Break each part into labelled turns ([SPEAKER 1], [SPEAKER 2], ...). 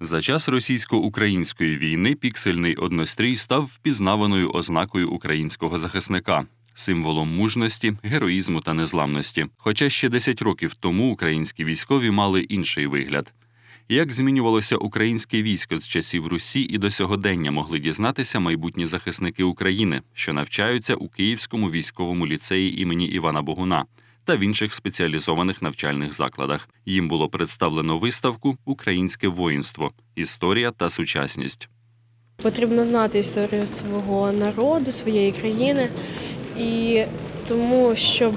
[SPEAKER 1] За час російсько-української війни піксельний однострій став впізнаваною ознакою українського захисника, символом мужності, героїзму та незламності. Хоча ще 10 років тому українські військові мали інший вигляд. Як змінювалося українське військо з часів Русі і до сьогодення могли дізнатися майбутні захисники України, що навчаються у Київському військовому ліцеї імені Івана Богуна та в інших спеціалізованих навчальних закладах. Їм було представлено виставку Українське воїнство, історія та сучасність.
[SPEAKER 2] Потрібно знати історію свого народу, своєї країни, і тому, щоб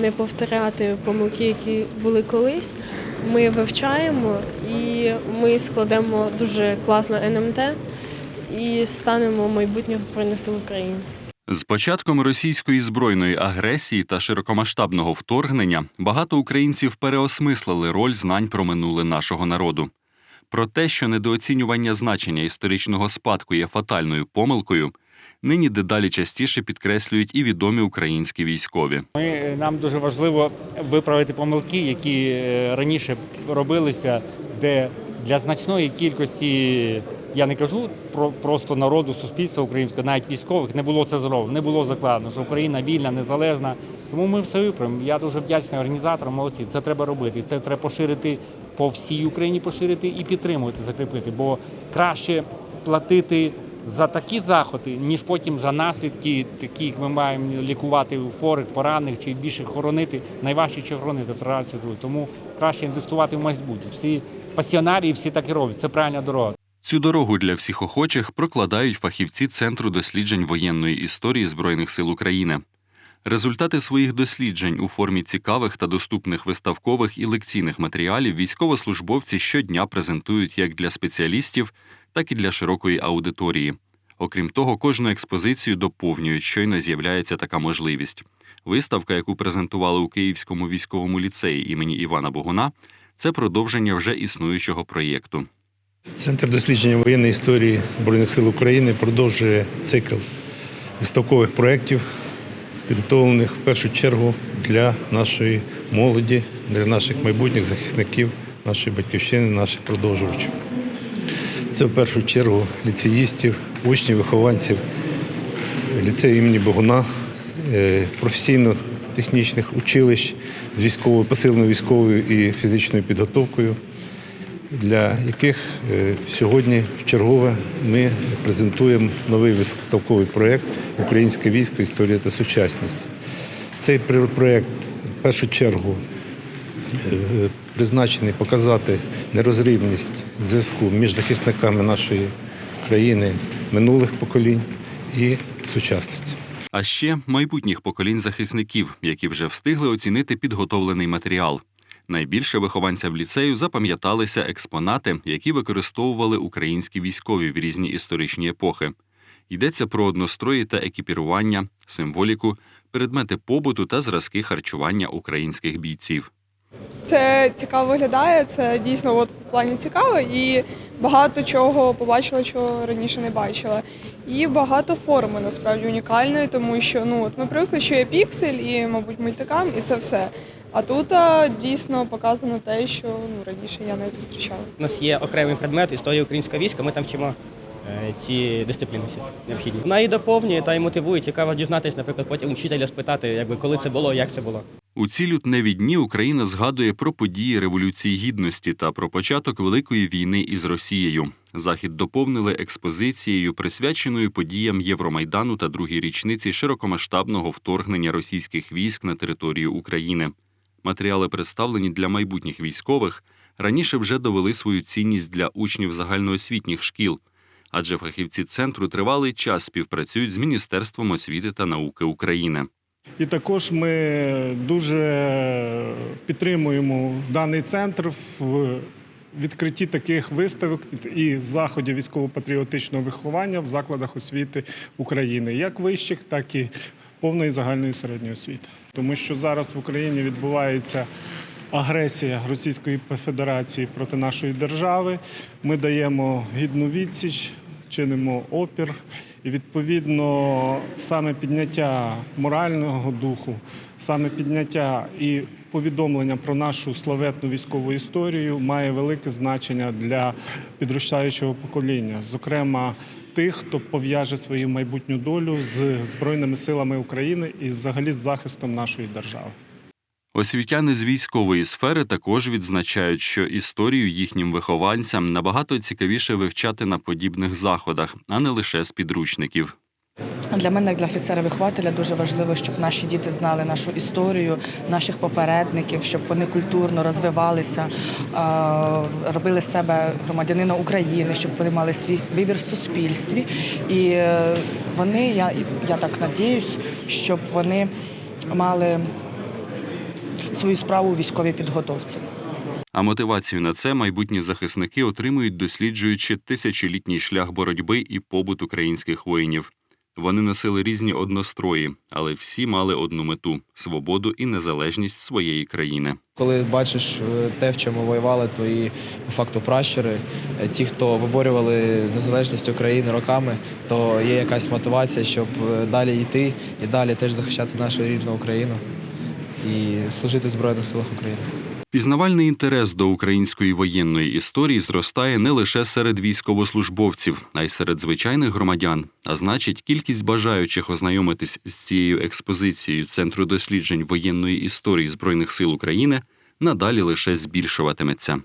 [SPEAKER 2] не повторяти помилки, які були колись, ми вивчаємо і ми складемо дуже класно НМТ і станемо майбутніх збройних сил України.
[SPEAKER 1] З початком російської збройної агресії та широкомасштабного вторгнення багато українців переосмислили роль знань про минуле нашого народу. Про те, що недооцінювання значення історичного спадку є фатальною помилкою, нині дедалі частіше підкреслюють і відомі українські військові.
[SPEAKER 3] Ми, нам дуже важливо виправити помилки, які е, раніше робилися, де для значної кількості, я не кажу про просто народу, суспільства українського, навіть військових, не було це зроблено, не було закладено, що Україна вільна, незалежна. Тому ми все виправимо. Я дуже вдячний організаторам, молодці. Це треба робити. Це треба поширити по всій Україні, поширити і підтримувати, закріпити. Бо краще платити за такі заходи, ніж потім за наслідки, такі як ми маємо лікувати хворих, поранених чи більше хоронити. Найважче чи хоронити в трасі. Тому краще інвестувати в майбутнє. Всі пасіонарії всі так і роблять. Це правильна дорога.
[SPEAKER 1] Цю дорогу для всіх охочих прокладають фахівці Центру досліджень воєнної історії Збройних сил України. Результати своїх досліджень у формі цікавих та доступних виставкових і лекційних матеріалів військовослужбовці щодня презентують як для спеціалістів, так і для широкої аудиторії. Окрім того, кожну експозицію доповнюють, щойно з'являється така можливість. Виставка, яку презентували у Київському військовому ліцеї імені Івана Богуна, це продовження вже існуючого проєкту.
[SPEAKER 4] Центр дослідження воєнної історії Збройних сил України продовжує цикл виставкових проєктів, підготовлених в першу чергу для нашої молоді, для наших майбутніх захисників, нашої батьківщини, наших продовжувачів. Це в першу чергу ліцеїстів, учнів, вихованців ліцею імені Богуна, е, професійно-технічних училищ з військовою, посиленою військовою і фізичною підготовкою для яких е, сьогодні вчергове ми презентуємо новий виставковий проєкт Українське військо, історія та сучасність. Цей проєкт в першу чергу е, призначений показати нерозривність зв'язку між захисниками нашої країни минулих поколінь і сучасності.
[SPEAKER 1] А ще майбутніх поколінь захисників, які вже встигли оцінити підготовлений матеріал. Найбільше вихованцям ліцею запам'яталися експонати, які використовували українські військові в різні історичні епохи. Йдеться про однострої та екіпірування, символіку, предмети побуту та зразки харчування українських бійців.
[SPEAKER 5] Це цікаво виглядає, це дійсно от в плані цікаво і багато чого побачила, чого раніше не бачила. І багато форми насправді унікальної, тому що ну от ми привикли, що є піксель і, мабуть, мультикам, і це все. А тут а, дійсно показано те, що ну раніше я не зустрічала.
[SPEAKER 6] У нас є окремий предмет історія українського війська. Ми там вчимо е, ці дисципліни всі необхідні. Вона і доповнює та й мотивує. Цікаво дізнатися, наприклад, потім у вчителя спитати, якби коли це було, як це було.
[SPEAKER 1] У ці лютневі дні Україна згадує про події Революції Гідності та про початок Великої війни із Росією. Захід доповнили експозицією, присвяченою подіям Євромайдану та другій річниці широкомасштабного вторгнення російських військ на територію України. Матеріали, представлені для майбутніх військових, раніше вже довели свою цінність для учнів загальноосвітніх шкіл, адже фахівці центру тривалий час співпрацюють з Міністерством освіти та науки України.
[SPEAKER 7] І також ми дуже підтримуємо даний центр в відкритті таких виставок і заходів військово-патріотичного виховання в закладах освіти України, як вищих, так і повної загальної середньої освіти. Тому що зараз в Україні відбувається агресія Російської Федерації проти нашої держави. Ми даємо гідну відсіч чинимо опір. І відповідно саме підняття морального духу, саме підняття і повідомлення про нашу славетну військову історію має велике значення для підростаючого покоління, зокрема тих, хто пов'яже свою майбутню долю з Збройними силами України і взагалі з захистом нашої держави.
[SPEAKER 1] Освітяни з військової сфери також відзначають, що історію їхнім вихованцям набагато цікавіше вивчати на подібних заходах, а не лише з підручників.
[SPEAKER 8] Для мене, як для офіцера-вихователя, дуже важливо, щоб наші діти знали нашу історію, наших попередників, щоб вони культурно розвивалися, е, робили себе громадянина України, щоб вони мали свій вибір в суспільстві. І е, вони, я, я так надіюсь, щоб вони мали свою справу у військовій підготовці.
[SPEAKER 1] А мотивацію на це майбутні захисники отримують, досліджуючи тисячолітній шлях боротьби і побут українських воїнів. Вони носили різні однострої, але всі мали одну мету свободу і незалежність своєї країни.
[SPEAKER 9] Коли бачиш е, те, в чому воювали твої по факту пращури, е, ті, хто виборювали незалежність України роками, то є якась мотивація, щоб е, далі йти і далі теж захищати нашу рідну Україну і служити в Збройних силах України.
[SPEAKER 1] Пізнавальний інтерес до української воєнної історії зростає не лише серед військовослужбовців, а й серед звичайних громадян. А значить, кількість бажаючих ознайомитись з цією експозицією Центру досліджень воєнної історії Збройних сил України надалі лише збільшуватиметься.